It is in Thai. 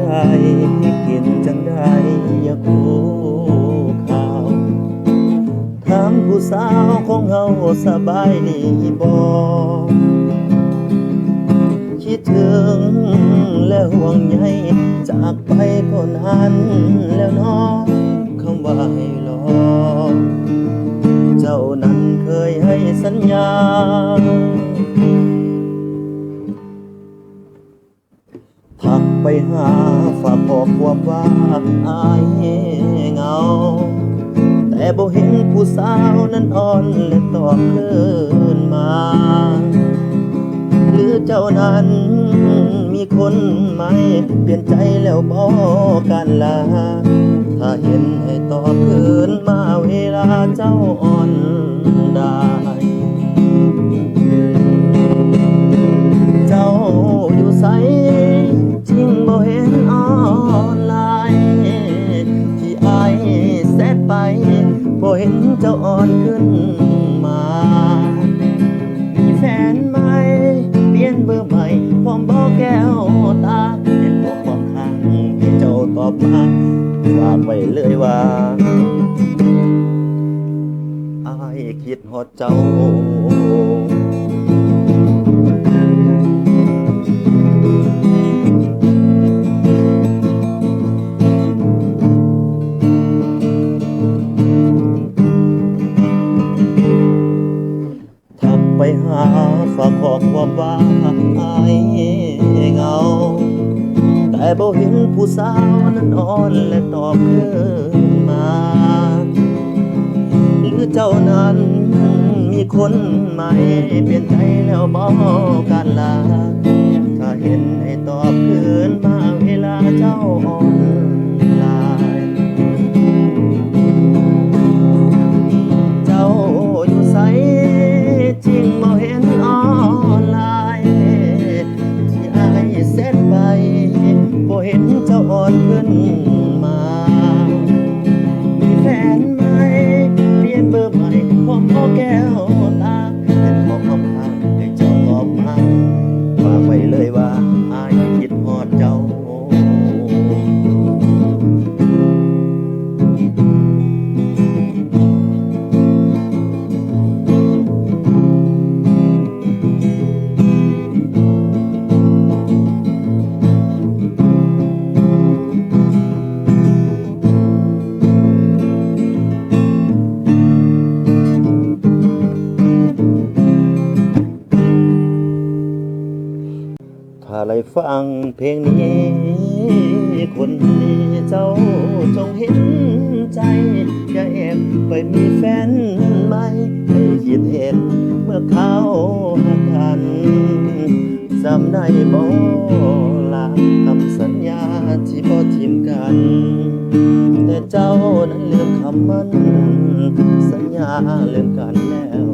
จังได้กินจังได้อย่าคูข่าวถามผู้สาวของเฮาสบายดีบ่คิดถึงและห่วงใยจากไปก็นานแล้วน้องคำว่าให้รอ เจ้านั้นเคยให้สัญญา ไปหาฝากบอกความว่าอายเงา แต่บ่เห็นผู้สาวนั้นอ่อนและตอบคืนมา หรือเจ้านั้นมีคนใหม่เปลี่ยนใจแล้วบอกกันลา ถ้าเห็นให้ตอบคืนมาเวลาเจ้าอ่อน เห็นเจ้าอ่อนขึ้นมา มีแฟนใหม่เปลี่ยนเบอร์ใหม่พร้อมบอกแก้วตาเป็นบอกความข้างให้เจ้าตอบมาฝากไว้เลยว่าอายคิดหอดเจ้า ไปหาฝากขอความว่าอายเงา แต่บ่เห็นผู้สาวนั้นอ่อนและตอบคืนมาหรือเจ้านั้นมีคนใหม่เปลี่ยนใจแล้วบอกกันลาถ้าเห็นให้ตอบคืนมาเวลาเจ้าอ่อนลายเจ้าอยู่ใส จริงบ่เห็นออนไลน์ที่อายเส็จไปบ่เห็นเจ้าอ่อนขึ้นมา มีแฟน ถ้าไรฟังเพลงนี้ คนนี้เจ้าจงเห็นใจ อย่าแอบไปมีแฟนใหม่ให้คิดเห็นเมื่อเขาหักกันจำได้บ่ละคำสัญญาที่บ่ทิมกัน แต่เจ้านั้นลืมคำมัน สัญญาลืมกันแล้ว